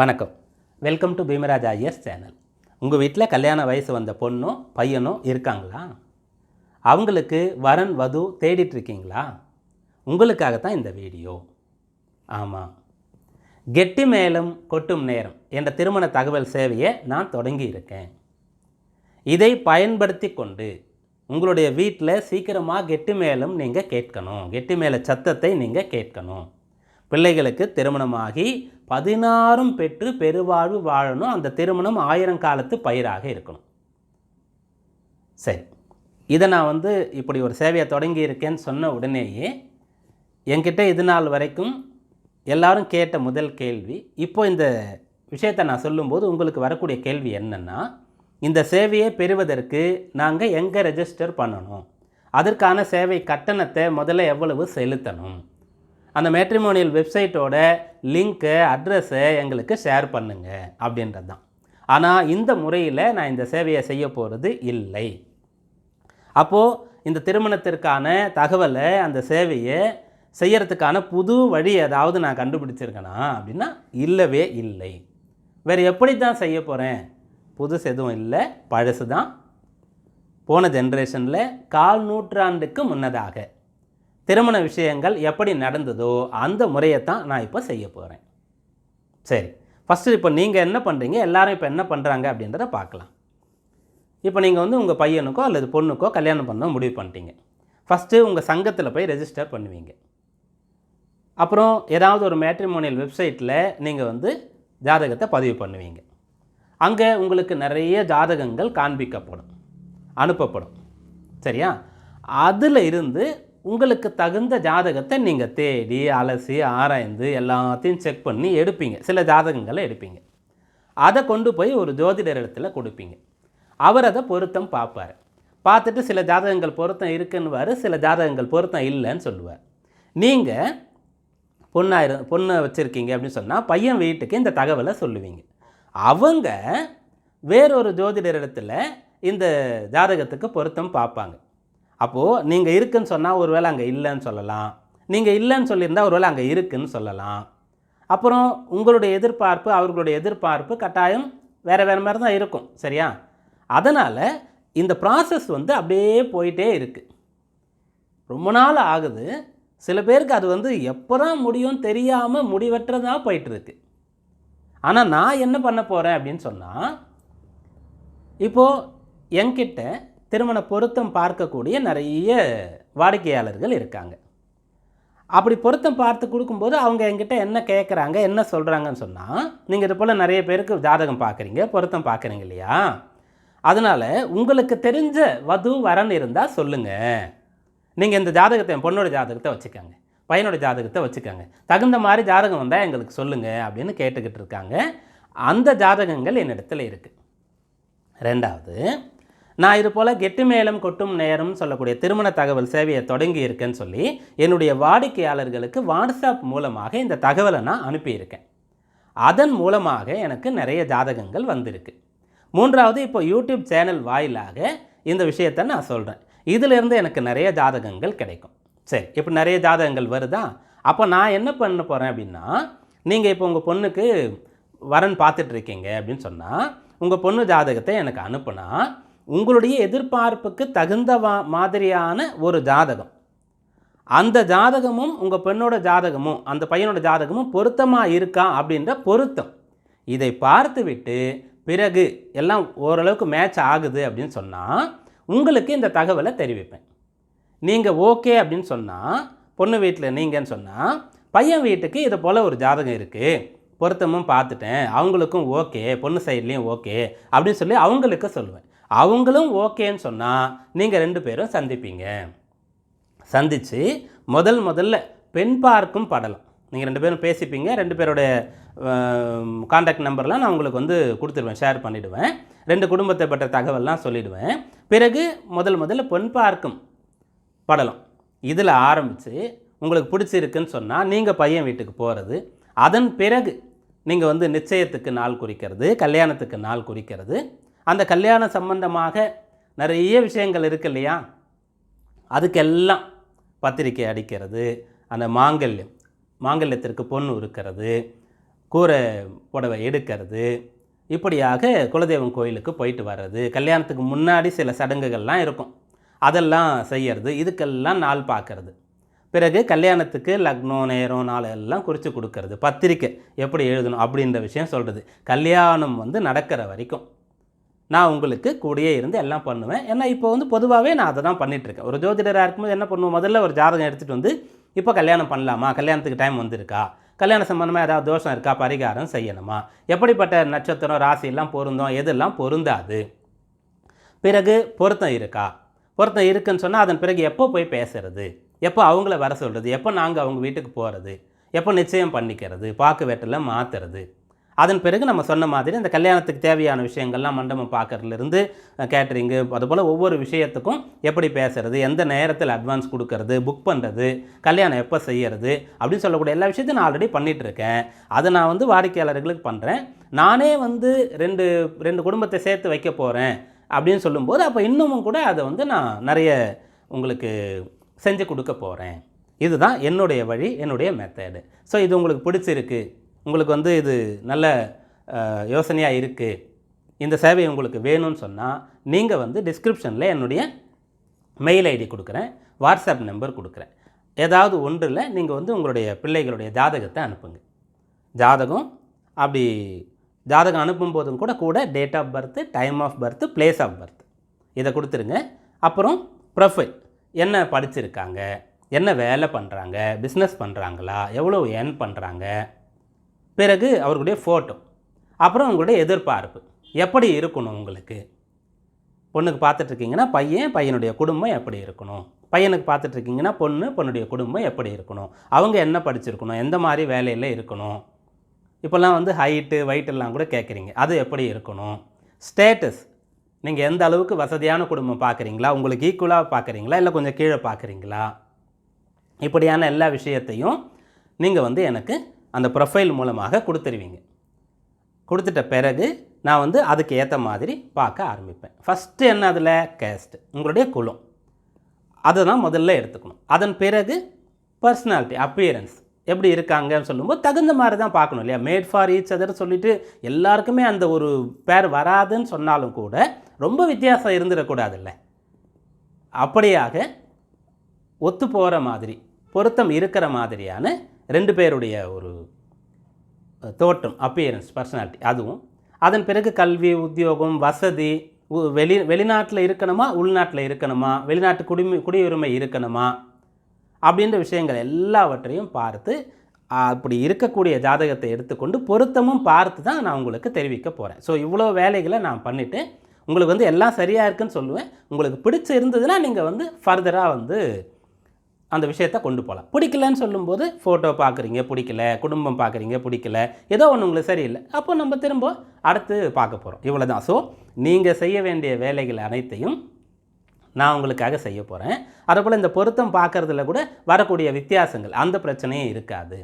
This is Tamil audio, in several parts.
வணக்கம். Welcome to Bheemraj IS channel உங்கள் வீட்டில் கல்யாண வயசு வந்த பொண்ணும் பையனும் இருக்காங்களா? அவங்களுக்கு வரன் வது தேடிட்டுருக்கீங்களா உங்களுக்காகத்தான் இந்த வீடியோ. ஆமாம் கெட்டி மேலும் கொட்டும் நேரம் என்ற திருமண தகவல் சேவையை நான் தொடங்கி இருக்கேன். இதை பயன்படுத்தி கொண்டு உங்களுடைய வீட்டில் சீக்கிரமாக கெட்டி மேலும் நீங்கள் கேட்கணும். கெட்டி மேல சத்தத்தை நீங்கள் கேட்கணும். பிள்ளைகளுக்கு திருமணமாகி பதினாறும் பெற்று பெருவாழ்வு வாழணும். அந்த திருமணம் ஆயிரம் காலத்து பயிராக இருக்கணும். சரி. இதை நான் வந்து இப்படி ஒரு சேவையை தொடங்கி இருக்கேன்னு சொன்ன உடனேயே என்கிட்ட இது நாள் வரைக்கும் எல்லாரும் கேட்ட முதல் கேள்வி இப்போ இந்த விஷயத்தை நான் சொல்லும்போது உங்களுக்கு வரக்கூடிய கேள்வி என்னென்னா இந்த சேவையை பெறுவதற்கு நாங்கள் எங்கே ரெஜிஸ்டர் பண்ணணும்? அதற்கான சேவை கட்டணத்தை முதல்ல எவ்வளவு செலுத்தணும்? அந்த மேட்ரிமோனியல் வெப்சைட்டோட லிங்க்கு அட்ரஸை எங்களுக்கு ஷேர் பண்ணுங்க அப்படின்றது தான் ஆனால் இந்த முறையில் நான் இந்த சேவையை செய்ய போகிறது இல்லை. அப்போது இந்த திருமணத்திற்கான தகவலை அந்த சேவையை செய்யறதுக்கான புது வழி ஏதாவது நான் கண்டுபிடிச்சிருக்கேனா அப்படின்னா இல்லவே இல்லை. வேறு எப்படி தான் செய்ய போகிறேன் புதுசு எதுவும் இல்லை பழசு தான் போன ஜென்ரேஷனில் கால் நூற்றாண்டுக்கு முன்னதாக. திருமண விஷயங்கள் எப்படி நடந்ததோ அந்த முறையை தான் நான் இப்போ செய்ய போகிறேன் சரி ஃபஸ்ட்டு இப்போ நீங்கள் என்ன பண்ணுறீங்க எல்லாரும் இப்போ என்ன பண்ணுறாங்க அப்படின்றத பார்க்கலாம். இப்போ நீங்கள் வந்து உங்கள் பையனுக்கோ அல்லது பொண்ணுக்கோ கல்யாணம் பண்ண முடிவு பண்ணிட்டீங்க. ஃபஸ்ட்டு உங்கள் சங்கத்தில் போய் ரெஜிஸ்டர் பண்ணுவீங்க. அப்புறம் ஏதாவது ஒரு மேட்ரிமோனியல் வெப்சைட்டில் நீங்கள் வந்து ஜாதகத்தை பதிவு பண்ணுவீங்க. அங்கே உங்களுக்கு நிறைய ஜாதகங்கள் காண்பிக்கப்படும் அனுப்பப்படும். சரியா? அதில் இருந்து உங்களுக்கு தகுந்த ஜாதகத்தை நீங்கள் தேடி அலசி ஆராய்ந்து எல்லாத்தையும் செக் பண்ணி எடுப்பீங்க. சில ஜாதகங்களை எடுப்பீங்க. அதை கொண்டு போய் ஒரு ஜோதிடர் இடத்துல கொடுப்பீங்க. அவர் அதை பொருத்தம் பார்ப்பார். பார்த்துட்டு சில ஜாதகங்கள் பொருத்தம் இருக்குன்னுவார் சில ஜாதகங்கள் பொருத்தம் இல்லைன்னு சொல்லுவார். நீங்கள் பொண்ணாக இரு பொண்ணை வச்சுருக்கீங்க அப்படின்னு சொன்னால் பையன் வீட்டுக்கு இந்த தகவலை சொல்லுவீங்க. அவங்க வேறொரு ஜோதிடர் இடத்துல இந்த ஜாதகத்துக்கு பொருத்தம் பார்ப்பாங்க. அப்போது நீங்கள் இருக்குன்னு சொன்னால் ஒருவேளை அங்கே இல்லைன்னு சொல்லலாம். நீங்கள் இல்லைன்னு சொல்லியிருந்தா ஒருவேளை அங்கே இருக்குன்னு சொல்லலாம். அப்புறம் உங்களுடைய எதிர்பார்ப்பு அவர்களுடைய எதிர்பார்ப்பு கட்டாயம் வேறு வேறு மாதிரி தான் இருக்கும். சரியா? அதனால் இந்த ப்ராசஸ் வந்து அப்படியே போயிட்டே இருக்குது ரொம்ப நாள் ஆகுது. சில பேருக்கு அது வந்து எப்போ தான் முடியும் தெரியாமல் முடிவற்றதாக போயிட்டுருக்கு ஆனால் நான் என்ன பண்ண போகிறேன் அப்படின்னு சொன்னால் இப்போது என்கிட்ட திருமண பொருத்தம் பார்க்கக்கூடிய நிறைய வாடிக்கையாளர்கள் இருக்காங்க. அப்படி பொருத்தம் பார்த்து கொடுக்கும்போது அவங்க என்கிட்ட என்ன கேட்குறாங்க என்ன சொல்கிறாங்கன்னு சொன்னால் நீங்கள் இது போல் நிறைய பேருக்கு ஜாதகம் பார்க்குறீங்க பொருத்தம் பார்க்குறீங்க இல்லையா? அதனால் உங்களுக்கு தெரிஞ்ச வது வரன் இருந்தால் சொல்லுங்கள் நீங்கள் இந்த ஜாதகத்தை என் பொண்ணோட ஜாதகத்தை வச்சுக்கோங்க பையனோட ஜாதகத்தை வச்சுக்கோங்க. தகுந்த மாதிரி ஜாதகம் வந்தால் எங்களுக்கு சொல்லுங்கள் அப்படின்னு கேட்டுக்கிட்டு இருக்காங்க. அந்த ஜாதகங்கள் என்னிடத்துல இருக்குது ரெண்டாவது நான் இது போல் கெட்டு மேளம் கொட்டும் நேரம் சொல்லக்கூடிய திருமண தகவல் சேவையை தொடங்கி இருக்கேன்னு சொல்லி என்னுடைய வாடிக்கையாளர்களுக்கு வாட்ஸ்அப் மூலமாக இந்த தகவலை நான் அனுப்பியிருக்கேன். அதன் மூலமாக எனக்கு நிறைய ஜாதகங்கள் வந்திருக்கு. மூன்றாவது இப்போ யூடியூப் சேனல் வாயிலாக இந்த விஷயத்தை நான் சொல்கிறேன் இதிலிருந்து எனக்கு நிறைய ஜாதகங்கள் கிடைக்கும். சரி இப்போ நிறைய ஜாதகங்கள் வருதா? அப்போ நான் என்ன பண்ண போகிறேன் அப்படின்னா நீங்கள் இப்போ உங்கள் பொண்ணுக்கு வரன் பார்த்துட்ருக்கீங்க அப்படின்னு சொன்னால் உங்கள் பொண்ணு ஜாதகத்தை எனக்கு அனுப்புனா உங்களுடைய எதிர்பார்ப்புக்கு தகுந்த மாதிரியான ஒரு ஜாதகம். அந்த ஜாதகமும் உங்கள் பெண்ணோட ஜாதகமும் அந்த பையனோட ஜாதகமும் பொருத்தமாக இருக்கா அப்படின்ற பொருத்தம். இதை பார்த்துவிட்டு பிறகு எல்லாம் ஓரளவுக்கு மேட்ச் ஆகுது அப்படின்னு சொன்னால் உங்களுக்கு இந்த தகவலை தெரிவிப்பேன். நீங்கள் ஓகே அப்படின்னு சொன்னால் பொண்ணு வீட்டில் நீங்கன்னு சொன்னால் பையன் வீட்டுக்கு இதை போல் ஒரு ஜாதகம் இருக்குது பொருத்தமும் பார்த்துட்டேன். அவங்களுக்கும் ஓகே பொண்ணு சைட்லேயும் ஓகே அப்படின்னு சொல்லி அவங்களுக்கு சொல்லுவேன். அவங்களும் ஓகேன்னு சொன்னால் நீங்கள் ரெண்டு பேரும் சந்திப்பீங்க. சந்தித்து முதல் முதல்ல பெண் பார்க்கும் படலம். நீங்கள் ரெண்டு பேரும் பேசிப்பீங்க. ரெண்டு பேரோட காண்டாக்ட் நம்பர்லாம் நான் உங்களுக்கு வந்து கொடுத்துருவேன் ஷேர் பண்ணிவிடுவேன் ரெண்டு குடும்பத்தை பற்ற தகவல்லாம் சொல்லிவிடுவேன் பிறகு முதல் முதல்ல பெண் பார்க்கும் படலம். இதில் ஆரம்பித்து உங்களுக்கு பிடிச்சிருக்குன்னு சொன்னால் நீங்கள் பையன் வீட்டுக்கு போகிறது அதன் பிறகு நீங்கள் வந்து நிச்சயத்துக்கு நாள் குறிக்கிறது கல்யாணத்துக்கு நாள் குறிக்கிறது. அந்த கல்யாணம் சம்பந்தமாக நிறைய விஷயங்கள் இருக்கு இல்லையா? அதுக்கெல்லாம் பத்திரிக்கை அடிக்கிறது அந்த மாங்கல்யம் மாங்கல்யத்திற்கு பொண்ணு இருக்கிறது கூரை புடவை எடுக்கிறது இப்படியாக குலதெய்வம் கோயிலுக்கு போயிட்டு வர்றது கல்யாணத்துக்கு முன்னாடி சில சடங்குகள்லாம் இருக்கும். அதெல்லாம் செய்கிறது இதுக்கெல்லாம் நாள் பார்க்கறது. பிறகு கல்யாணத்துக்கு லக்னம் நேரம் நாள் எல்லாம் குறித்து கொடுக்கறது பத்திரிக்கை எப்படி எழுதணும் அப்படின்ற விஷயம் சொல்கிறது கல்யாணம் வந்து நடக்கிற வரைக்கும். நான் உங்களுக்கு கூடயே இருந்து எல்லாம் பண்ணுவேன். ஏன்னா இப்போ வந்து பொதுவாகவே நான் அதை தான் பண்ணிகிட்ருக்கேன் ஒரு ஜோதிடராக இருக்கும்போது என்ன பண்ணுவோம்? முதல்ல ஒரு ஜாதகம் எடுத்துகிட்டு வந்து இப்போ கல்யாணம் பண்ணலாமா? கல்யாணத்துக்கு டைம் வந்திருக்கா? கல்யாண சம்பந்தமாக ஏதாவது தோஷம் இருக்கா? பரிகாரம் செய்யணுமா? எப்படிப்பட்ட நட்சத்திரம் ராசியெல்லாம் பொருந்தோம்? எதெல்லாம் பொருந்தாது? பிறகு பொருத்தம் இருக்கா? பொருத்தம் இருக்குன்னு சொன்னால் அதன் பிறகு எப்போ போய் பேசுறது? எப்போ அவங்கள வர சொல்கிறது எப்போ நாங்கள் அவங்க வீட்டுக்கு போகிறது எப்போ நிச்சயம் பண்ணிக்கிறது? பாக்கு வேட்டில் மாற்றுறது அதன் பிறகு நம்ம சொன்ன மாதிரி அந்த கல்யாணத்துக்கு தேவையான விஷயங்கள்லாம் மண்டபம் பார்க்குறதுலேருந்து கேட்ரிங்கு அதுபோல் ஒவ்வொரு விஷயத்துக்கும் எப்படி பேசுகிறது எந்த நேரத்தில் அட்வான்ஸ் கொடுக்கறது புக் பண்ணுறது கல்யாணம் எப்போ செய்கிறது அப்படின்னு சொல்லக்கூடிய எல்லா விஷயத்தையும் நான் ஆல்ரெடி பண்ணிகிட்ருக்கேன் அதை நான் வந்து வாடிக்கையாளர்களுக்கு பண்ணுறேன் நானே வந்து ரெண்டு ரெண்டு குடும்பத்தை சேர்த்து வைக்க போகிறேன் அப்படின்னு சொல்லும்போது அப்போ இன்னமும் கூட அதை வந்து நான் நிறைய உங்களுக்கு செஞ்சு கொடுக்க போகிறேன் இதுதான் என்னுடைய வழி என்னுடைய மெத்தேடு ஸோ இது உங்களுக்கு பிடிச்சிருக்கு. உங்களுக்கு வந்து இது நல்ல யோசனையாக இருக்குது இந்த சேவை உங்களுக்கு வேணும்னு சொன்னால் நீங்கள் வந்து டிஸ்கிரிப்ஷனில் என்னுடைய மெயில் ஐடி கொடுக்குறேன் வாட்ஸ்அப் நம்பர் கொடுக்குறேன். ஏதாவது ஒன்றில் நீங்கள் வந்து உங்களுடைய பிள்ளைகளுடைய ஜாதகத்தை அனுப்புங்க. ஜாதகம் அப்படி ஜாதகம் அனுப்பும்போதும் கூட கூட date of birth time of birth place of birth இதை கொடுத்துருங்க. அப்புறம் ப்ரொஃபைல் என்ன படிச்சிருக்காங்க? என்ன வேலை பண்ணுறாங்க பிஸ்னஸ் பண்ணுறாங்களா எவ்வளோ ஏர்ன் பண்ணுறாங்க பிறகு அவர்களுடைய ஃபோட்டோ அப்புறம் உங்களுடைய எதிர்பார்ப்பு. எப்படி இருக்கணும் உங்களுக்கு? பொண்ணுக்கு பார்த்துட்ருக்கீங்கன்னா பையன் பையனுடைய குடும்பம் எப்படி இருக்கணும்? பையனுக்கு பார்த்துட்ருக்கீங்கன்னா பொண்ணு பொண்ணுடைய குடும்பம் எப்படி இருக்கணும்? அவங்க என்ன படிச்சிருக்கணும்? எந்த மாதிரி வேலையில் இருக்கணும்? இப்போல்லாம் வந்து ஹைட்டு வெயிட்டெல்லாம் கூட கேட்குறீங்க. அது எப்படி இருக்கணும்? ஸ்டேட்டஸ் நீங்கள் எந்த அளவுக்கு வசதியான குடும்பம் பார்க்குறீங்களா? உங்களுக்கு ஈக்குவலாக பார்க்குறீங்களா? இல்லை கொஞ்சம் கீழே பார்க்குறீங்களா? இப்படியான எல்லா விஷயத்தையும் நீங்கள் வந்து எனக்கு அந்த ப்ரொஃபைல் மூலமாக கொடுத்துருவீங்க. கொடுத்துட்ட பிறகு நான் வந்து அதுக்கு ஏற்ற மாதிரி பார்க்க ஆரம்பிப்பேன். ஃபஸ்ட்டு என்ன அதில்? கேஸ்ட் உங்களுடைய குலம். அதை தான் முதல்ல எடுத்துக்கணும். அதன் பிறகு பர்சனாலிட்டி அப்பியரன்ஸ் எப்படி இருக்காங்கன்னு சொல்லும்போது தகுந்த மாதிரி தான் பார்க்கணும் இல்லையா? மேட் ஃபார் ஈச் அதர் சொல்லிட்டு எல்லாருக்குமே அந்த ஒரு பேர் வராதுன்னு சொன்னாலும் கூட ரொம்ப வித்தியாசம் இருந்துடக்கூடாதுல்ல. அப்படியாக ஒத்து போகிற மாதிரி பொருத்தம் இருக்கிற மாதிரியான ரெண்டு பேருடைய ஒரு தோற்றம் அப்பியரன்ஸ் பர்சனாலிட்டி அதுவும். அதன் பிறகு கல்வி உத்தியோகம் வசதி உ- வெளி வெளிநாட்டில் இருக்கணுமா உள்நாட்டில் இருக்கணுமா வெளிநாட்டு குடிமை குடியுரிமை இருக்கணுமா அப்படின்ற விஷயங்கள் எல்லாவற்றையும் பார்த்து அப்படி இருக்கக்கூடிய ஜாதகத்தை எடுத்துக்கொண்டு பொருத்தமும் பார்த்து தான் நான் உங்களுக்கு தெரிவிக்க போகிறேன் ஸோ இவ்வளோ வேலைகளை நான் பண்ணிவிட்டு உங்களுக்கு வந்து எல்லாம் சரியாக இருக்குன்னு சொல்லுவேன். உங்களுக்கு பிடிச்சி இருந்ததுன்னா நீங்கள் வந்து ஃபர்தராக வந்து அந்த விஷயத்தை கொண்டு போகலாம். பிடிக்கலன்னு சொல்லும்போது ஃபோட்டோ பார்க்குறீங்க பிடிக்கல. குடும்பம் பார்க்குறீங்க பிடிக்கல. ஏதோ ஒன்று உங்களுக்கு சரியில்லை. அப்போ நம்ம திரும்ப அடுத்து பார்க்க போகிறோம் இவ்வளோ தான் ஸோ நீங்கள் செய்ய வேண்டிய வேலைகள் அனைத்தையும் நான் உங்களுக்காக செய்ய போகிறேன் அதேபோல் இந்த பொருத்தம் பார்க்கறதுல கூட வரக்கூடிய வித்தியாசங்கள் அந்த பிரச்சனையும் இருக்காது.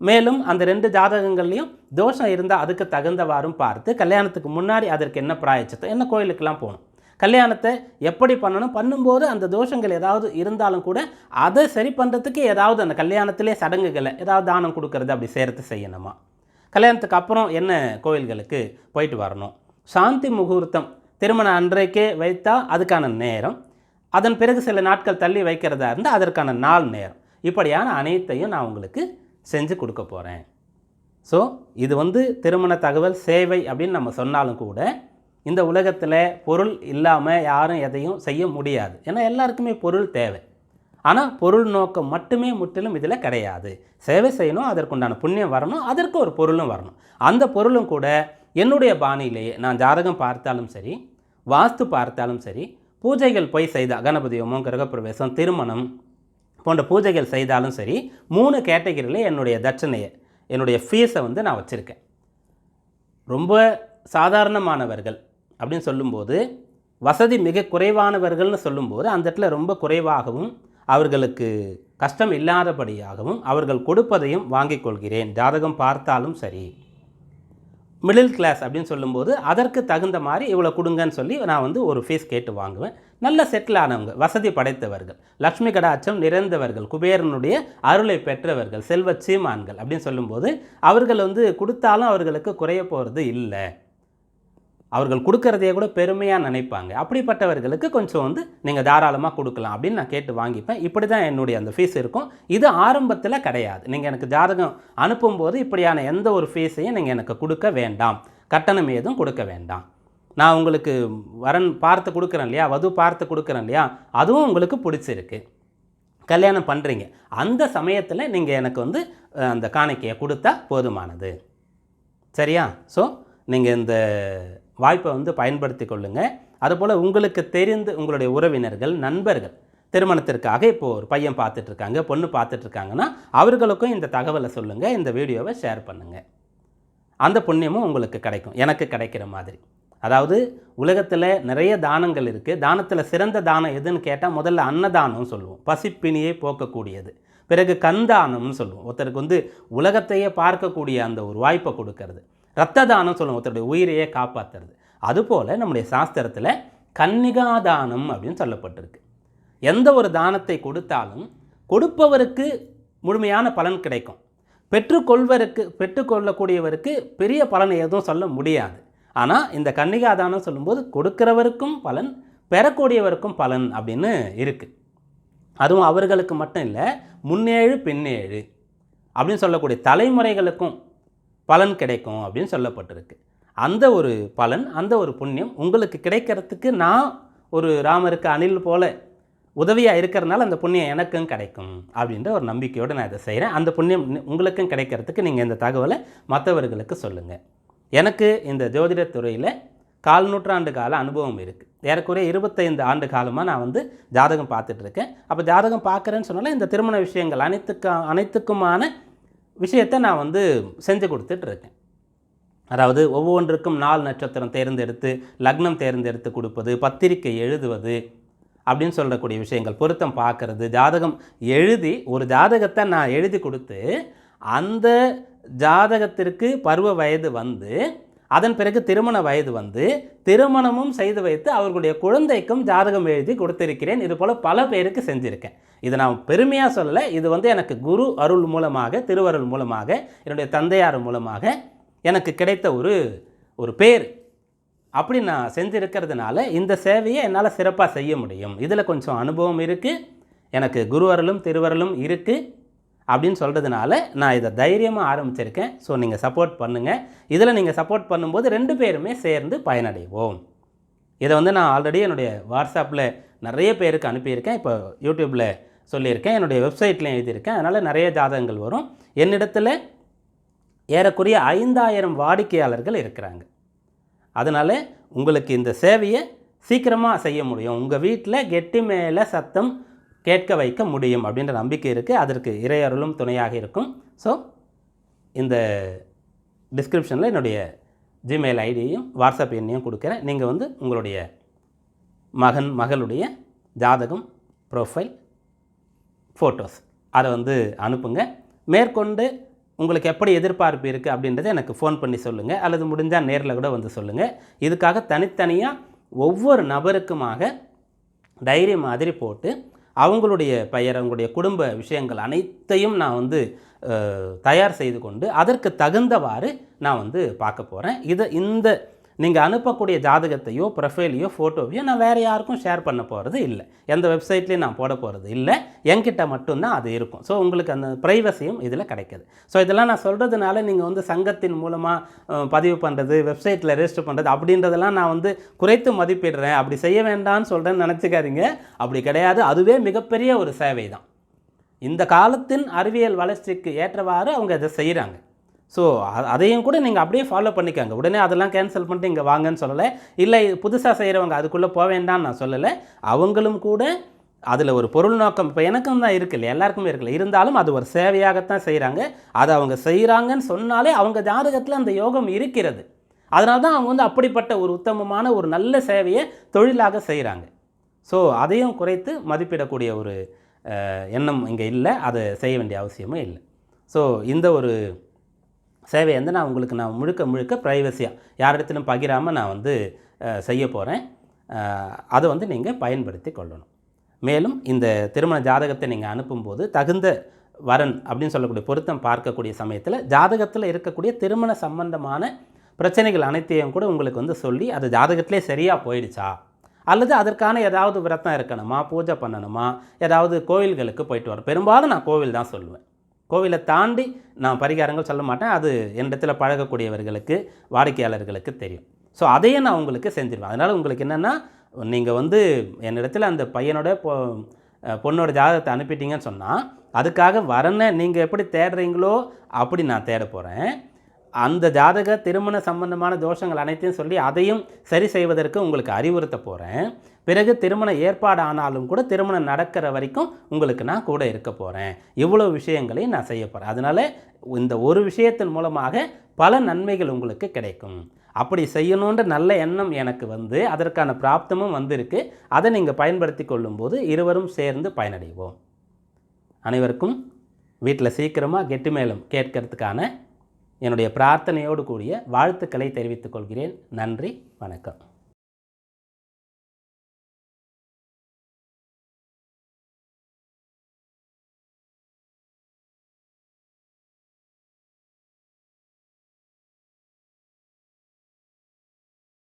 மேலும் அந்த ரெண்டு ஜாதகங்கள்லையும் தோஷம் இருந்தால் அதுக்கு தகுந்தவாறும் பார்த்து கல்யாணத்துக்கு முன்னாடி அதற்கு என்ன பிராயச்சத்தம் என்ன கோயிலுக்கெல்லாம் போகணும். கல்யாணத்தை எப்படி பண்ணணும்? பண்ணும்போது அந்த தோஷங்கள் ஏதாவது இருந்தாலும் கூட அதை சரி பண்ணுறதுக்கு ஏதாவது அந்த கல்யாணத்திலே சடங்குகளை ஏதாவது தானம் கொடுக்கறது அப்படி சேர்த்து செய்யணுமா? கல்யாணத்துக்கு அப்புறம் என்ன கோயில்களுக்கு போயிட்டு வரணும்? சாந்தி முகூர்த்தம் திருமணம் அன்றைக்கே வைத்தால் அதுக்கான நேரம். அதன் பிறகு சில நாட்கள் தள்ளி வைக்கிறதா இருந்தால் அதற்கான நாள் நேரம். இப்படியான அனைத்தையும் நான் உங்களுக்கு செஞ்சு கொடுக்க போகிறேன் ஸோ இது வந்து திருமண தகவல் சேவை அப்படின்னு நம்ம சொன்னாலும் கூட இந்த உலகத்தில் பொருள் இல்லாமல் யாரும் எதையும் செய்ய முடியாது. ஏன்னா எல்லாருக்குமே பொருள் தேவை. ஆனால் பொருள் நோக்கம் மட்டுமே முற்றிலும் இதில் கிடையாது. சேவை செய்யணும் அதற்குண்டான புண்ணியம் வரணும் அதற்கு ஒரு பொருளும் வரணும். அந்த பொருளும் கூட என்னுடைய பாணியிலேயே நான் ஜாதகம் பார்த்தாலும் சரி வாஸ்து பார்த்தாலும் சரி பூஜைகள் போய் செய்த கணபதி ஹோமம் கிரகப்பிரவேசம் திருமணம் போன்ற பூஜைகள் செய்தாலும் சரி மூணு கேட்டகரியில் என்னுடைய தட்சணையை என்னுடைய ஃபீஸை வந்து நான் வச்சுருக்கேன். ரொம்ப சாதாரணமானவர்கள் அப்படின்னு சொல்லும்போது வசதி மிக குறைவானவர்கள்னு சொல்லும்போது அந்த இடத்துல ரொம்ப குறைவாகவும் அவர்களுக்கு கஷ்டம் இல்லாதபடியாகவும் அவர்கள் கொடுப்பதையும் வாங்கிக் கொள்கிறேன். ஜாதகம் பார்த்தாலும் சரி. மிடில் கிளாஸ் அப்படின்னு சொல்லும்போது அதற்கு தகுந்த மாதிரி இவ்வளோ கொடுங்கன்னு சொல்லி நான் வந்து ஒரு ஃபீஸ் கேட்டு வாங்குவேன். நல்ல செட்டில் ஆனவங்க வசதி படைத்தவர்கள் லக்ஷ்மி கடாட்சம் நிறைந்தவர்கள் குபேரனுடைய அருளை பெற்றவர்கள் செல்வ சீமான்கள் அப்படின்னு சொல்லும்போது அவர்கள் வந்து கொடுத்தாலும் அவர்களுக்கு குறைய போகிறது இல்லை. அவர்கள் கொடுக்கறதையே கூட பெருமையாக நினைப்பாங்க. அப்படிப்பட்டவர்களுக்கு கொஞ்சம் வந்து நீங்கள் தாராளமாக கொடுக்கலாம் அப்படின்னு நான் கேட்டு வாங்கிப்பேன். இப்படி தான் என்னுடைய அந்த ஃபீஸ் இருக்கும். இது ஆரம்பத்தில் கிடையாது. நீங்கள் எனக்கு ஜாதகம் அனுப்பும்போது இப்படியான எந்த ஒரு ஃபீஸையும் நீங்கள் எனக்கு கொடுக்க வேண்டாம். கட்டணம் ஏதும் கொடுக்க வேண்டாம். நான் உங்களுக்கு வரன் பார்த்து கொடுக்குறேன் இல்லையா? வது பார்த்து கொடுக்குறேன் இல்லையா? அதுவும் உங்களுக்கு பிடிச்சிருக்கு. கல்யாணம் பண்ணுறீங்க அந்த சமயத்தில் நீங்கள் எனக்கு வந்து அந்த காணிக்கையை கொடுத்தா போதுமானது. சரியா? ஸோ நீங்கள் இந்த வாய்ப்பை வந்து பயன்படுத்தி கொள்ளுங்கள் அதுபோல் உங்களுக்கு தெரிந்து உங்களுடைய உறவினர்கள் நண்பர்கள் திருமணத்திற்காக இப்போது ஒரு பையன் பார்த்துட்ருக்காங்க பொண்ணு பார்த்துட்ருக்காங்கன்னா அவர்களுக்கும் இந்த தகவலை சொல்லுங்கள் இந்த வீடியோவை ஷேர் பண்ணுங்கள் அந்த புண்ணியமும் உங்களுக்கு கிடைக்கும். எனக்கு கிடைக்கிற மாதிரி. அதாவது உலகத்தில் நிறைய தானங்கள் இருக்குது தானத்தில் சிறந்த தானம் எதுன்னு கேட்டால் முதல்ல அன்னதானம்னு சொல்லுவோம். பசிப்பினியே போக்கக்கூடியது. பிறகு கந்தானம்னு சொல்லுவோம். ஒருத்தருக்கு வந்து உலகத்தையே பார்க்கக்கூடிய அந்த ஒரு வாய்ப்பை கொடுக்கறது. ரத்த தானம் சொல்லுவோம் ஒருத்தருடைய உயிரையே காப்பாற்றுறது அதுபோல் நம்முடைய சாஸ்திரத்தில் கன்னிகாதானம் அப்படின்னு சொல்லப்பட்டிருக்கு. எந்த ஒரு தானத்தை கொடுத்தாலும் கொடுப்பவருக்கு முழுமையான பலன் கிடைக்கும். பெற்றுக்கொள்வருக்கு பெற்றுக்கொள்ளக்கூடியவருக்கு பெரிய பலன் எதுவும் சொல்ல முடியாது. ஆனால் இந்த கன்னிகாதானம் சொல்லும்போது கொடுக்கிறவருக்கும் பலன் பெறக்கூடியவருக்கும் பலன் அப்படின்னு இருக்குது அதுவும் அவர்களுக்கு மட்டும் இல்லை முன்னேழு பின்னேழு அப்படின்னு சொல்லக்கூடிய தலைமுறைகளுக்கும் பலன் கிடைக்கும் அப்படின்னு சொல்லப்பட்டிருக்கு. அந்த ஒரு பலன் அந்த ஒரு புண்ணியம் உங்களுக்கு கிடைக்கிறதுக்கு நான் ஒரு ராமருக்கு அணில் போல உதவியாக இருக்கிறதுனால அந்த புண்ணியம் எனக்கும் கிடைக்கும் அப்படின்ற ஒரு நம்பிக்கையோடு நான் இதை செய்கிறேன் அந்த புண்ணியம் உங்களுக்கும் கிடைக்கிறதுக்கு நீங்கள் இந்த தகவலை மற்றவர்களுக்கு சொல்லுங்கள் எனக்கு இந்த ஜோதிடத் துறையில் கால் நூற்றாண்டு கால அனுபவம் இருக்குது ஏறக்குறைய இருபத்தைந்து ஆண்டு காலமாக நான் வந்து ஜாதகம் பார்த்துட்ருக்கேன் அப்போ ஜாதகம் பார்க்குறேன்னு சொன்னால இந்த திருமண விஷயங்கள் அனைத்துக்கு அனைத்துக்குமான விஷயத்தை நான் வந்து செஞ்சு கொடுத்துட்ருக்கேன். அதாவது ஒவ்வொன்றுக்கும் நாள் நட்சத்திரம் தேர்ந்தெடுத்து லக்னம் தேர்ந்தெடுத்து கொடுப்பது பத்திரிக்கை எழுதுவது அப்படின்னு சொல்லக்கூடிய விஷயங்கள் பொருத்தம் பார்க்கறது ஜாதகம் எழுதி ஒரு ஜாதகத்தை நான் எழுதி கொடுத்து அந்த ஜாதகத்திற்கு பருவ வயது வந்து அதன் பிறகு திருமண வயது வந்து திருமணமும் செய்து வைத்து அவர்களுடைய குழந்தைக்கும் ஜாதகம் எழுதி கொடுத்திருக்கிறேன். இது போல் பல பேருக்கு செஞ்சுருக்கேன். இது நான் பெருமையாக சொல்லலை. இது வந்து எனக்கு குரு அருள் மூலமாக திருவருள் மூலமாக என்னுடைய தந்தையார் மூலமாக எனக்கு கிடைத்த ஒரு ஒரு பேர். அப்படி நான் செஞ்சுருக்கிறதுனால இந்த சேவையை என்னால் சிறப்பாக செய்ய முடியும். இதில் கொஞ்சம் அனுபவம் இருக்குது எனக்கு குருவரலும் திருவரலும் இருக்குது அப்படின்னு சொல்கிறதுனால நான் இதை தைரியமாக ஆரம்பிச்சிருக்கேன். ஸோ நீங்கள் சப்போர்ட் பண்ணுங்கள் இதில் நீங்கள் சப்போர்ட் பண்ணும்போது ரெண்டு பேருமே சேர்ந்து பயனடைவோம். இதை வந்து நான் ஆல்ரெடி என்னுடைய வாட்ஸ்அப்பில் நிறைய பேருக்கு அனுப்பியிருக்கேன். இப்போ யூடியூப்பில் சொல்லியிருக்கேன். என்னுடைய வெப்சைட்லையும் எழுதியிருக்கேன். அதனால் நிறைய ஜாதகங்கள் வரும். என்னிடத்தில் ஏறக்குறைய ஐந்தாயிரம் வாடிக்கையாளர்கள் இருக்கிறாங்க. அதனால் உங்களுக்கு இந்த சேவையை சீக்கிரமாக செய்ய முடியும். உங்கள் வீட்டில் கெட்டி மேலே சத்தம் கேட்க வைக்க முடியும் அப்படின்ற நம்பிக்கை இருக்குது அதற்கு இறையருளும் துணையாக இருக்கும். ஸோ இந்த டிஸ்கிரிப்ஷனில் என்னுடைய ஜிமெயில் ஐடியையும் வாட்ஸ்அப் எண்ணையும் கொடுக்குறேன். நீங்கள் வந்து உங்களுடைய மகன் மகளுடைய ஜாதகம் ப்ரொஃபைல் ஃபோட்டோஸ் அதை வந்து அனுப்புங்க. மேற்கொண்டு உங்களுக்கு எப்படி எதிர்பார்ப்பு இருக்குது அப்படின்றத எனக்கு ஃபோன் பண்ணி சொல்லுங்கள் அல்லது முடிஞ்சால் நேரில் கூட வந்து சொல்லுங்கள் இதுக்காக தனித்தனியாக ஒவ்வொரு நபருக்குமாக டைரி மாதிரி போட்டு அவங்களுடைய பெயர் அவங்களுடைய குடும்ப விஷயங்கள் அனைத்தையும் நான் வந்து தயார் செய்து கொண்டு அதற்கு தகுந்தவாறு நான் வந்து பார்க்க போகிறேன் இதை இந்த நீங்கள் அனுப்பக்கூடிய ஜாதகத்தையோ ப்ரொஃபைலையோ ஃபோட்டோவையோ நான் வேறு யாருக்கும் ஷேர் பண்ண போகிறது இல்லை. எந்த வெப்சைட்லேயும் நான் போட போகிறது இல்லை. என்கிட்ட மட்டும்தான் அது இருக்கும். ஸோ உங்களுக்கு அந்த ப்ரைவசியும் இதில் கிடைக்கிது. ஸோ இதெல்லாம் நான் சொல்கிறதுனால நீங்கள் வந்து சங்கத்தின் மூலமாக பதிவு பண்ணுறது வெப்சைட்டில் ரெஜிஸ்டர் பண்ணுறது அப்படின்றதெல்லாம் நான் வந்து குறைத்து மதிப்பிடுறேன். அப்படி செய்ய வேண்டாம்னு சொல்கிறேன்னு நினச்சிக்காதீங்க. அப்படி கிடையாது. அதுவே மிகப்பெரிய ஒரு சேவை தான் இந்த காலத்தின் அறிவியல் வளர்ச்சிக்கு ஏற்றவாறு அவங்க இதை செய்கிறாங்க ஸோ அதையும் கூட நீங்கள் அப்படியே ஃபாலோ பண்ணிக்கோங்க. உடனே அதெல்லாம் கேன்சல் பண்ணிட்டு இங்கே வாங்கன்னு சொல்லலை. இல்லை புதுசாக செய்கிறவங்க அதுக்குள்ளே போக வேண்டாம்னு நான் சொல்லலை. அவங்களும் கூட அதில் ஒரு பொருள் நோக்கம் இப்போ எனக்கும் தான் இருக்குல்ல எல்லாருக்குமே இருக்குல்ல இருந்தாலும் அது ஒரு சேவையாகத்தான் செய்கிறாங்க அதை அவங்க செய்கிறாங்கன்னு சொன்னாலே அவங்க ஜாதகத்தில் அந்த யோகம் இருக்கிறது. அதனால தான் அவங்க வந்து அப்படிப்பட்ட ஒரு உத்தமமான ஒரு நல்ல சேவையை தொழிலாக செய்கிறாங்க ஸோ அதையும் குறைத்து மதிப்பிடக்கூடிய ஒரு எண்ணம் இங்கே இல்லை. அதை செய்ய வேண்டிய அவசியமும் இல்லை. ஸோ இந்த ஒரு சேவையை வந்து நான் உங்களுக்கு நான் முழுக்க முழுக்க ப்ரைவசியாக யாரிடத்திலும் பகிராமல் நான் வந்து செய்ய போகிறேன் அதை வந்து நீங்கள் பயன்படுத்தி கொள்ளணும். மேலும் இந்த திருமண ஜாதகத்தை நீங்கள் அனுப்பும்போது தகுந்த வரன் அப்படின்னு சொல்லக்கூடிய பொருத்தம் பார்க்கக்கூடிய சமயத்தில் ஜாதகத்தில் இருக்கக்கூடிய திருமண சம்பந்தமான பிரச்சனைகள் அனைத்தையும் கூட உங்களுக்கு வந்து சொல்லி அது ஜாதகத்திலே சரியாக போயிடுச்சா? அல்லது அதற்கான ஏதாவது விரதம் இருக்கணுமா? பூஜை பண்ணணுமா? ஏதாவது கோவில்களுக்கு போயிட்டு வரோம் பெரும்பாலும் நான் கோவில் தான் சொல்லுவேன். கோவிலை தாண்டி நான் பரிகாரங்கள் சொல்ல மாட்டேன். அது என்னிடத்தில் பழகக்கூடியவர்களுக்கு வாடிக்கையாளர்களுக்கு தெரியும். ஸோ அதையும் நான் உங்களுக்கு செஞ்சிருவேன். அதனால் உங்களுக்கு என்னென்னா நீங்கள் வந்து என்னிடத்தில் அந்த பையனோட பொ பொண்ணோட ஜாதகத்தை அனுப்பிட்டீங்கன்னு சொன்னால் அதுக்காக வரனை நீங்கள் எப்படி தேடுறீங்களோ அப்படி நான் தேட போகிறேன் அந்த ஜாதக திருமண சம்பந்தமான தோஷங்கள் அனைத்தையும் சொல்லி அதையும் சரி செய்வதற்கு உங்களுக்கு அறிவுறுத்த போகிறேன் பிறகு திருமண ஏற்பாடு ஆனாலும் கூட திருமணம் நடக்கிற வரைக்கும் உங்களுக்கு நான் கூட இருக்க போகிறேன் இவ்வளோ விஷயங்களையும் நான் செய்ய போகிறேன் அதனால் இந்த ஒரு விஷயத்தின் மூலமாக பல நன்மைகள் உங்களுக்கு கிடைக்கும். அப்படி செய்யணுன்ற நல்ல எண்ணம் எனக்கு வந்து அதற்கான பிராப்தமும் வந்திருக்கு. அதை நீங்கள் பயன்படுத்தி கொள்ளும்போது இருவரும் சேர்ந்து பயனடைவோம். அனைவருக்கும் வீட்டில் சீக்கிரமாக கெட்டு மேலும் கேட்கறதுக்கான என்னுடைய பிரார்த்தனையோடு கூடிய வாழ்த்துக்களை தெரிவித்துக் கொள்கிறேன். நன்றி வணக்கம்.